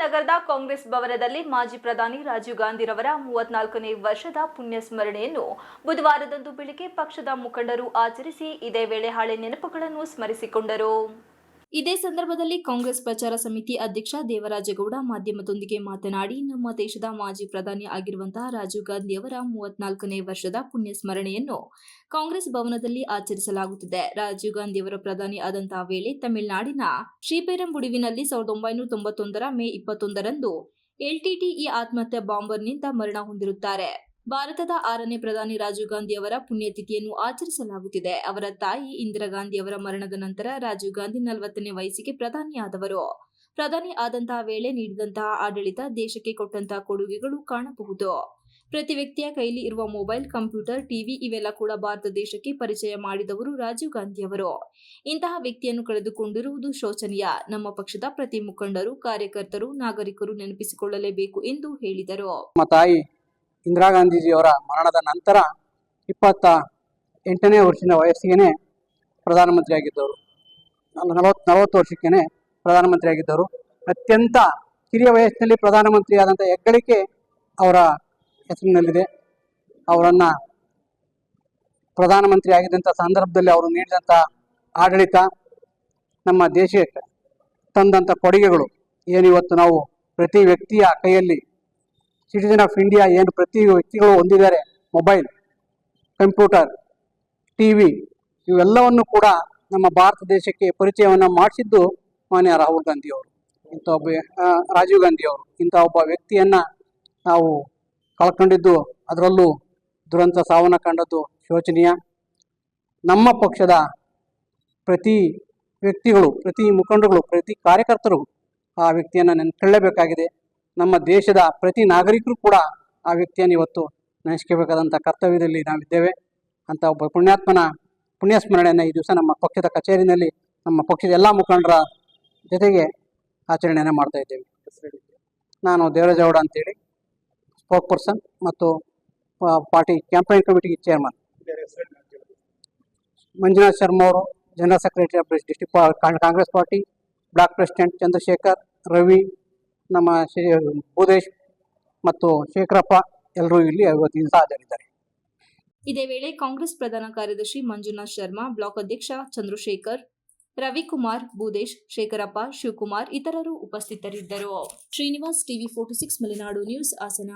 ನಗರದ ಕಾಂಗ್ರೆಸ್ ಭವನದಲ್ಲಿ ಮಾಜಿ ಪ್ರಧಾನಿ ರಾಜೀವ್ ಗಾಂಧಿರವರ ಮೂವತ್ನಾಲ್ಕನೇ ವರ್ಷದ ಪುಣ್ಯ ಸ್ಮರಣೆಯನ್ನು ಬುಧವಾರದಂದು ಬೆಳಿಗ್ಗೆ ಪಕ್ಷದ ಮುಖಂಡರು ಆಚರಿಸಿ ಇದೇ ವೇಳೆ ಹಳೆ ನೆನಪುಗಳನ್ನು ಸ್ಮರಿಸಿಕೊಂಡರು. ಇದೇ ಸಂದರ್ಭದಲ್ಲಿ ಕಾಂಗ್ರೆಸ್ ಪ್ರಚಾರ ಸಮಿತಿ ಅಧ್ಯಕ್ಷ ದೇವರಾಜಗೌಡ ಮಾಧ್ಯಮದೊಂದಿಗೆ ಮಾತನಾಡಿ, ನಮ್ಮ ದೇಶದ ಮಾಜಿ ಪ್ರಧಾನಿ ಆಗಿರುವಂತಹ ರಾಜೀವ್ ಗಾಂಧಿ ಅವರ ಮೂವತ್ನಾಲ್ಕನೇ ವರ್ಷದ ಪುಣ್ಯ ಸ್ಮರಣೆಯನ್ನು ಕಾಂಗ್ರೆಸ್ ಭವನದಲ್ಲಿ ಆಚರಿಸಲಾಗುತ್ತಿದೆ. ರಾಜೀವ್ ಗಾಂಧಿ ಅವರ ಪ್ರಧಾನಿ ಆದಂತಹ ವೇಳೆ ತಮಿಳುನಾಡಿನ ಶ್ರೀಪೆರಂಬುಡುವಿನಲ್ಲಿ ಸಾವಿರದ ಒಂಬೈನೂರ ತೊಂಬತ್ತೊಂದರ ಮೇ ಇಪ್ಪತ್ತೊಂದರಂದು ಎಲ್ಟಿಟಿಇ ಆತ್ಮಹತ್ಯೆ ಬಾಂಬರ್ನಿಂದ ಮರಣ ಹೊಂದಿರುತ್ತಾರೆ. ಭಾರತದ ಆರನೇ ಪ್ರಧಾನಿ ರಾಜೀವ್ ಗಾಂಧಿ ಅವರ ಪುಣ್ಯತಿಥಿಯನ್ನು ಆಚರಿಸಲಾಗುತ್ತಿದೆ. ಅವರ ತಾಯಿ ಇಂದಿರಾ ಗಾಂಧಿ ಅವರ ಮರಣದ ನಂತರ ರಾಜೀವ್ ಗಾಂಧಿ ನಲವತ್ತನೇ ವಯಸ್ಸಿಗೆ ಪ್ರಧಾನಿಯಾದವರು. ಪ್ರಧಾನಿ ಆದಂತಹ ವೇಳೆ ನೀಡಿದಂತಹ ಆಡಳಿತ ದೇಶಕ್ಕೆ ಕೊಟ್ಟಂತಹ ಕೊಡುಗೆಗಳು ಕಾಣಬಹುದು. ಪ್ರತಿ ವ್ಯಕ್ತಿಯ ಕೈಲಿ ಇರುವ ಮೊಬೈಲ್, ಕಂಪ್ಯೂಟರ್, ಟಿವಿ ಇವೆಲ್ಲ ಕೂಡ ಭಾರತ ದೇಶಕ್ಕೆ ಪರಿಚಯ ಮಾಡಿದವರು ರಾಜೀವ್ ಗಾಂಧಿ ಅವರು. ಇಂತಹ ವ್ಯಕ್ತಿಯನ್ನು ಕಳೆದುಕೊಂಡಿರುವುದು ಶೋಚನೀಯ. ನಮ್ಮ ಪಕ್ಷದ ಪ್ರತಿ ಮುಖಂಡರು, ಕಾರ್ಯಕರ್ತರು, ನಾಗರಿಕರು ನೆನಪಿಸಿಕೊಳ್ಳಲೇಬೇಕು ಎಂದು ಹೇಳಿದರು. ಇಂದಿರಾ ಗಾಂಧೀಜಿಯವರ ಮರಣದ ನಂತರ ಇಪ್ಪತ್ತ ಎಂಟನೇ ವರ್ಷದ ವಯಸ್ಸಿಗೇನೆ ಪ್ರಧಾನಮಂತ್ರಿ ಆಗಿದ್ದವರು ನಲವತ್ತು ನಲವತ್ತು ವರ್ಷಕ್ಕೇನೆ ಪ್ರಧಾನಮಂತ್ರಿ ಆಗಿದ್ದವರು ಅತ್ಯಂತ ಕಿರಿಯ ವಯಸ್ಸಿನಲ್ಲಿ ಪ್ರಧಾನಮಂತ್ರಿ ಆದಂಥ ಹೆಗ್ಗಳಿಕೆ ಅವರ ಹೆಸರಿನಲ್ಲಿದೆ. ಅವರನ್ನು ಪ್ರಧಾನಮಂತ್ರಿ ಆಗಿದ್ದಂಥ ಸಂದರ್ಭದಲ್ಲಿ ಅವರು ನೀಡಿದಂಥ ಆಡಳಿತ, ನಮ್ಮ ದೇಶಕ್ಕೆ ತಂದಂಥ ಕೊಡುಗೆಗಳು. ಏನಿವತ್ತು ನಾವು ಪ್ರತಿ ವ್ಯಕ್ತಿಯ ಕೈಯಲ್ಲಿ ಸಿಟಿಸನ್ ಆಫ್ ಇಂಡಿಯಾ ಏನು ಪ್ರತಿ ವ್ಯಕ್ತಿಗಳು ಹೊಂದಿದ್ದಾರೆ? ಮೊಬೈಲ್ ಕಂಪ್ಯೂಟರ್ ಟಿ ವಿ ಇವೆಲ್ಲವನ್ನು ಕೂಡ ನಮ್ಮ ಭಾರತ ದೇಶಕ್ಕೆ ಪರಿಚಯವನ್ನು ಮಾಡಿಸಿದ್ದು ಮಾನ್ಯ ರಾಹುಲ್ ಗಾಂಧಿಯವರು. ಇಂಥ ಒಬ್ಬ ರಾಜೀವ್ ಗಾಂಧಿಯವರು. ಇಂಥ ಒಬ್ಬ ವ್ಯಕ್ತಿಯನ್ನು ನಾವು ಕಳ್ಕೊಂಡಿದ್ದು ಅದರಲ್ಲೂ ದುರಂತ ಸಾವನ್ನು ಕಂಡದ್ದು ಶೋಚನೀಯ. ನಮ್ಮ ಪಕ್ಷದ ಪ್ರತಿ ವ್ಯಕ್ತಿಗಳು, ಪ್ರತಿ ಮುಖಂಡರುಗಳು, ಪ್ರತಿ ಕಾರ್ಯಕರ್ತರು ಆ ವ್ಯಕ್ತಿಯನ್ನು ನೆನ್ಕೊಳ್ಳೇಬೇಕಾಗಿದೆ ನಮ್ಮ ದೇಶದ ಪ್ರತಿ ನಾಗರಿಕರು ಕೂಡ ಆ ವ್ಯಕ್ತಿಯನ್ನು ಇವತ್ತು ನೆನೆಸ್ಕೋಬೇಕಾದಂಥ ಕರ್ತವ್ಯದಲ್ಲಿ ನಾವಿದ್ದೇವೆ. ಅಂತ ಒಬ್ಬ ಪುಣ್ಯಾತ್ಮನ ಪುಣ್ಯ ಸ್ಮರಣೆಯನ್ನು ಈ ದಿವಸ ನಮ್ಮ ಪಕ್ಷದ ಕಚೇರಿನಲ್ಲಿ ನಮ್ಮ ಪಕ್ಷದ ಎಲ್ಲ ಮುಖಂಡರ ಜೊತೆಗೆ ಆಚರಣೆಯನ್ನು ಮಾಡ್ತಾ ಇದ್ದೇವೆ. ನಾನು ದೇವರಾಜೌಡ ಅಂತೇಳಿ, ಸ್ಪೋಕ್ ಪರ್ಸನ್ ಮತ್ತು ಪಾರ್ಟಿ ಕ್ಯಾಂಪೇನ್ ಕಮಿಟಿಗೆ ಚೇರ್ಮನ್. ಮಂಜುನಾಥ್ ಶರ್ಮಾ ಅವರು general secretary of district Congress party, block president Chandrashekhar, Ravi ನಮ್ಮ ಶ್ರೀ ಭೂದೇಶ್ ಮತ್ತು ಶೇಖರಪ್ಪ ಎಲ್ಲರೂ ಇಲ್ಲಿ ಇವತ್ತಿನ ಹಾಜರಿದ್ದಾರೆ. ಇದೇ ವೇಳೆ ಕಾಂಗ್ರೆಸ್ ಪ್ರಧಾನ ಕಾರ್ಯದರ್ಶಿ ಮಂಜುನಾಥ್ ಶರ್ಮಾ, ಬ್ಲಾಕ್ ಅಧ್ಯಕ್ಷ ಚಂದ್ರಶೇಖರ್, ರವಿಕುಮಾರ್, ಭೂದೇಶ್, ಶೇಖರಪ್ಪ, ಶಿವಕುಮಾರ್ ಇತರರು ಉಪಸ್ಥಿತರಿದ್ದರು. Srinivas TV forty six, Malenadu news, Hassan.